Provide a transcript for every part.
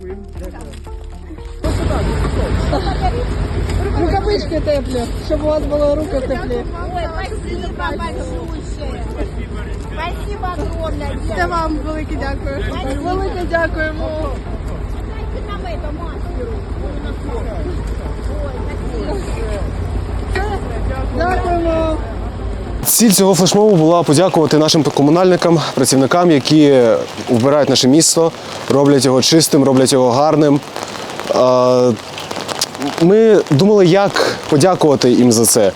Дякую. Дякую. Ну, Рукавички теплі, щоб у вас були рука теплі. Спасибо большое. Спасибо огромное. Це вам велике дякую. Велике дякуємо. Дайте нам это, Маша. Ціль цього флешмобу була подякувати нашим комунальникам, працівникам, які вбирають наше місто, роблять його чистим, роблять його гарним. Ми думали, як подякувати їм за це.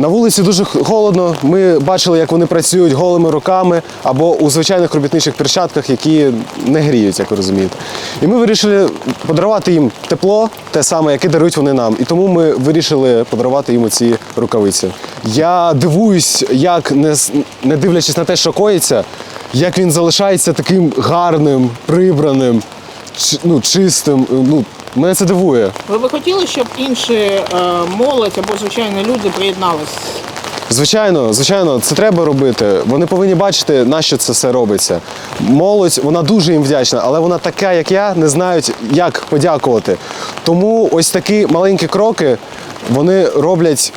На вулиці дуже холодно. Ми бачили, як вони працюють голими руками або у звичайних робітничих перчатках, які не гріють, як ви розумієте. І ми вирішили подарувати їм тепло, те саме, яке дарують вони нам. І тому ми вирішили подарувати їм ці рукавиці. Я дивуюсь, як не, дивлячись на те, що коїться, як він залишається таким гарним, прибраним, ну, чистим. Ну, мене це дивує. Ви би хотіли, щоб інші е, молодь або звичайні люди приєднались? Звичайно, звичайно, це треба робити. Вони повинні бачити, на що це все робиться. Молодь, вона дуже їм вдячна, але вона така, як я, не знають, як подякувати. Тому ось такі маленькі кроки вони роблять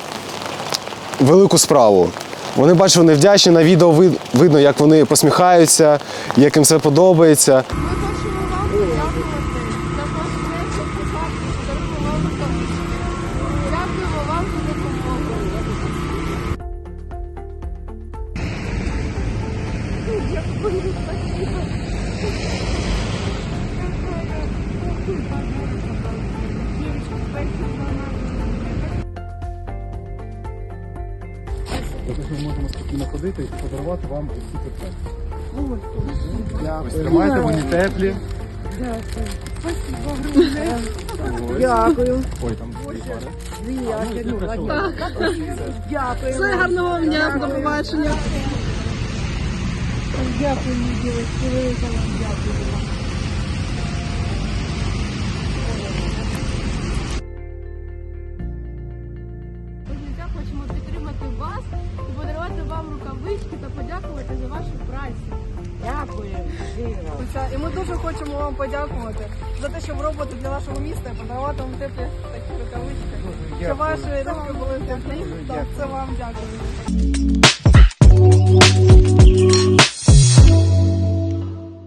велику справу. Вони бачать, вони вдячні на відео видно, як вони посміхаються, як їм все подобається. Ми можемо спокійно ходити і подарувати вам ці цукерки. Ось тримайте, вони теплі. Дякую. Ой, там дві пари. Все гарного дня, до побачення. Дякую, дівчатки, велике вам дякую. Життя хочемо підтримати вас і подарувати вам рукавички та подякувати за вашу працю. Оця- І ми дуже хочемо вам подякувати за те, що ви робите для нашого міста і подарувати вам теплі такі рукавички. Щоб ваші руки були теплі. Так, це вам дякую.